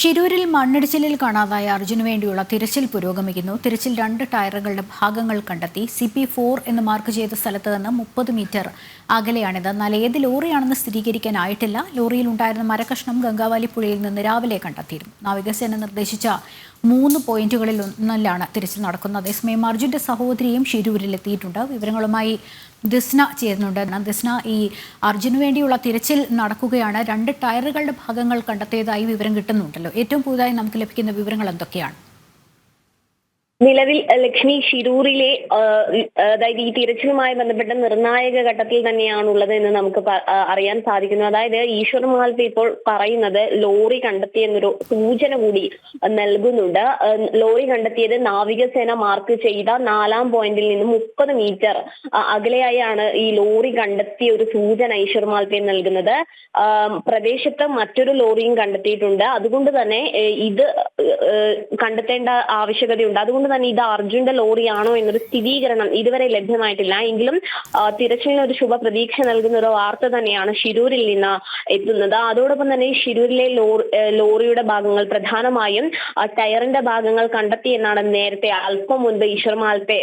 ഷിരൂരിൽ മണ്ണിടിച്ചിലിൽ കാണാതായ അർജുന് വേണ്ടിയുള്ള തിരച്ചിൽ പുരോഗമിക്കുന്നു. തിരച്ചിൽ രണ്ട് ടയറുകളുടെ ഭാഗങ്ങൾ കണ്ടെത്തി. സി പി ഫോർ എന്ന് മാർക്ക് ചെയ്ത സ്ഥലത്ത് നിന്ന് മുപ്പത് മീറ്റർ അകലെയാണിത്. എന്നാൽ ഏത് ലോറിയാണെന്ന് സ്ഥിരീകരിക്കാനായിട്ടില്ല. ലോറിയിൽ ഉണ്ടായിരുന്ന മരകഷ്ണം ഗംഗാവാലി പുഴയിൽ നിന്ന് രാവിലെ കണ്ടെത്തിയിരുന്നു. നാവികസേന നിർദ്ദേശിച്ച മൂന്ന് പോയിന്റുകളിൽ ഒന്നിലാണ് തിരച്ചിൽ നടക്കുന്നത്. അതേസമയം അർജുന്റെ സഹോദരിയും ഷിരൂരിൽ എത്തിയിട്ടുണ്ട് വിവരങ്ങളുമായി ദിസ്ന ചേരുന്നുണ്ട്. ദിസ്ന ഈ അർജുന് വേണ്ടിയുള്ള തിരച്ചിൽ നടക്കുകയാണ്. രണ്ട് ടയറുകളുടെ ഭാഗങ്ങൾ കണ്ടെത്തിയതായി വിവരം കിട്ടുന്നുണ്ടല്ലോ. ഏറ്റവും പുതുതായി നമുക്ക് ലഭിക്കുന്ന വിവരങ്ങൾ എന്തൊക്കെയാണ്? നിലവിൽ ലക്ഷ്മി ഷിരൂറിലെ അതായത് ഈ തിരച്ചിലുമായി ബന്ധപ്പെട്ട നിർണായക ഘട്ടത്തിൽ തന്നെയാണുള്ളത് എന്ന് നമുക്ക് അറിയാൻ സാധിക്കുന്നു. അതായത് ഈശ്വർ മാൽപ്പ ഇപ്പോൾ പറയുന്നത് ലോറി കണ്ടെത്തി എന്നൊരു സൂചന കൂടി നൽകുന്നുണ്ട്. ലോറി കണ്ടെത്തിയത് നാവികസേന മാർക്ക് ചെയ്ത നാലാം പോയിന്റിൽ നിന്ന് മുപ്പത് മീറ്റർ അകലെയായാണ് ഈ ലോറി കണ്ടെത്തിയ ഒരു സൂചന ഈശ്വർ മാൽപ്പ നൽകുന്നത്. പ്രദേശത്ത് മറ്റൊരു ലോറിയും കണ്ടെത്തിയിട്ടുണ്ട്. അതുകൊണ്ട് തന്നെ ഇത് കണ്ടെത്തേണ്ട ആവശ്യകതയുണ്ട്. അതുകൊണ്ട് തന്നെ ഇത് അർജുന്റെ ലോറിയാണോ എന്നൊരു സ്ഥിരീകരണം ഇതുവരെ ലഭ്യമായിട്ടില്ല. എങ്കിലും തിരച്ചിലിന് ഒരു ശുഭ പ്രതീക്ഷ നൽകുന്ന ഒരു വാർത്ത തന്നെയാണ് ഷിരൂരിൽ നിന്ന് എത്തുന്നത്. അതോടൊപ്പം തന്നെ ഷിരൂരിലെ ലോറിയുടെ ഭാഗങ്ങൾ പ്രധാനമായും ടയറിന്റെ ഭാഗങ്ങൾ കണ്ടെത്തി എന്നാണ് നേരത്തെ അല്പം മുൻപ് ഈശ്വർ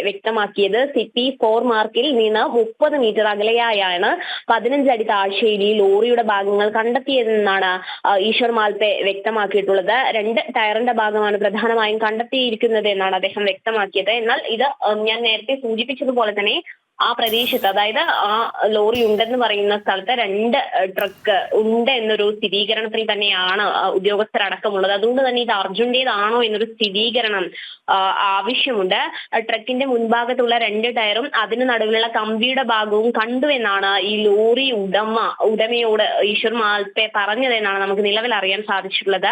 വ്യക്തമാക്കിയത്. സിറ്റി ഫോർ മാർക്കിൽ നിന്ന് മുപ്പത് മീറ്റർ അകലെയായാണ് പതിനഞ്ച് അടി താഴ്ചയിൽ ഈ ലോറിയുടെ ഭാഗങ്ങൾ കണ്ടെത്തിയതെന്നാണ് ഈശ്വർ മാൽപ്പെ വ്യക്തമാക്കിയിട്ടുള്ളത്. രണ്ട് ടയറിന്റെ ഭാഗമാണ് പ്രധാനമായും കണ്ടെത്തിയിരിക്കുന്നത് എന്നാണ് അദ്ദേഹം വ്യക്തമാക്കിയത്. എന്നാൽ ഇത് ഞാൻ നേരത്തെ സൂചിപ്പിച്ചതുപോലെ തന്നെ ആ പ്രദേശത്ത് അതായത് ആ ലോറി ഉണ്ടെന്ന് പറയുന്ന സ്ഥലത്ത് രണ്ട് ട്രക്ക് ഉണ്ട് എന്നൊരു സ്ഥിരീകരണത്തിൽ തന്നെയാണ് ഉദ്യോഗസ്ഥരടക്കമുള്ളത്. അതുകൊണ്ട് തന്നെ ഇത് അർജുന്റെതാണോ എന്നൊരു സ്ഥിരീകരണം ആവശ്യമുണ്ട്. ട്രക്കിന്റെ മുൻഭാഗത്തുള്ള രണ്ട് ടയറും അതിന് നടുവിലുള്ള കമ്പിയുടെ ഭാഗവും കണ്ടു എന്നാണ് ഈ ലോറി ഉടമ ഉടമയോട് ഈശ്വർ മാൽപ്പെ പറഞ്ഞതെന്നാണ് നമുക്ക് നിലവിൽ അറിയാൻ സാധിച്ചിട്ടുള്ളത്.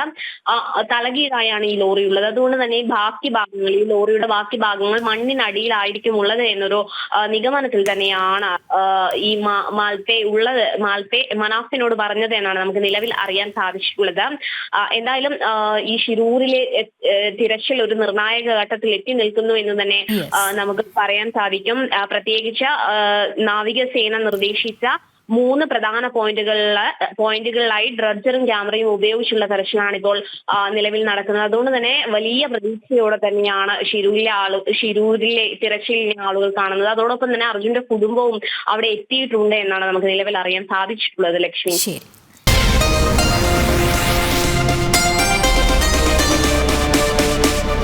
തലകീഴായാണ് ഈ ലോറി ഉള്ളത്. അതുകൊണ്ട് തന്നെ ബാക്കി ഭാഗങ്ങൾ ഈ ലോറിയുടെ ബാക്കി ഭാഗങ്ങൾ മണ്ണിനടിയിലായിരിക്കും ഉള്ളത് എന്നൊരു ആ, നിഗമനത്തിൽ തന്നെയാണ് ഈ മാൽപേ മാൽപ്പെ ഉള്ളത്. മാൽപ്പെ മനാഫിനോട് പറഞ്ഞത് എന്നാണ് നമുക്ക് നിലവിൽ അറിയാൻ സാധിച്ചിട്ടുള്ളത്. എന്തായാലും ഈ ഷിരൂരിലെ തിരച്ചിൽ ഒരു നിർണായക ഘട്ടത്തിൽ എത്തി നിൽക്കുന്നു എന്ന് തന്നെ നമുക്ക് പറയാൻ സാധിക്കും. പ്രത്യേകിച്ച് നാവികസേന നിർദ്ദേശിച്ച മൂന്ന് പ്രധാന പോയിന്റുകളിൽ പോയിന്റുകളിലായി ഡ്രഡ്ജറും ക്യാമറയും ഉപയോഗിച്ചുള്ള തെരച്ചിലാണ് ഇപ്പോൾ നിലവിൽ നടക്കുന്നത്. അതുകൊണ്ട് തന്നെ വലിയ പ്രതീക്ഷയോടെ തന്നെയാണ് ഷിരൂരിലെ ആളു ഷിരൂരിലെ തിരച്ചിലിനെ ആളുകൾ കാണുന്നത്. അതോടൊപ്പം തന്നെ അർജുന്റെ കുടുംബവും അവിടെ എത്തിയിട്ടുണ്ട് എന്നാണ് നമുക്ക് നിലവിൽ അറിയാൻ സാധിച്ചിട്ടുള്ളത് ലക്ഷ്മി.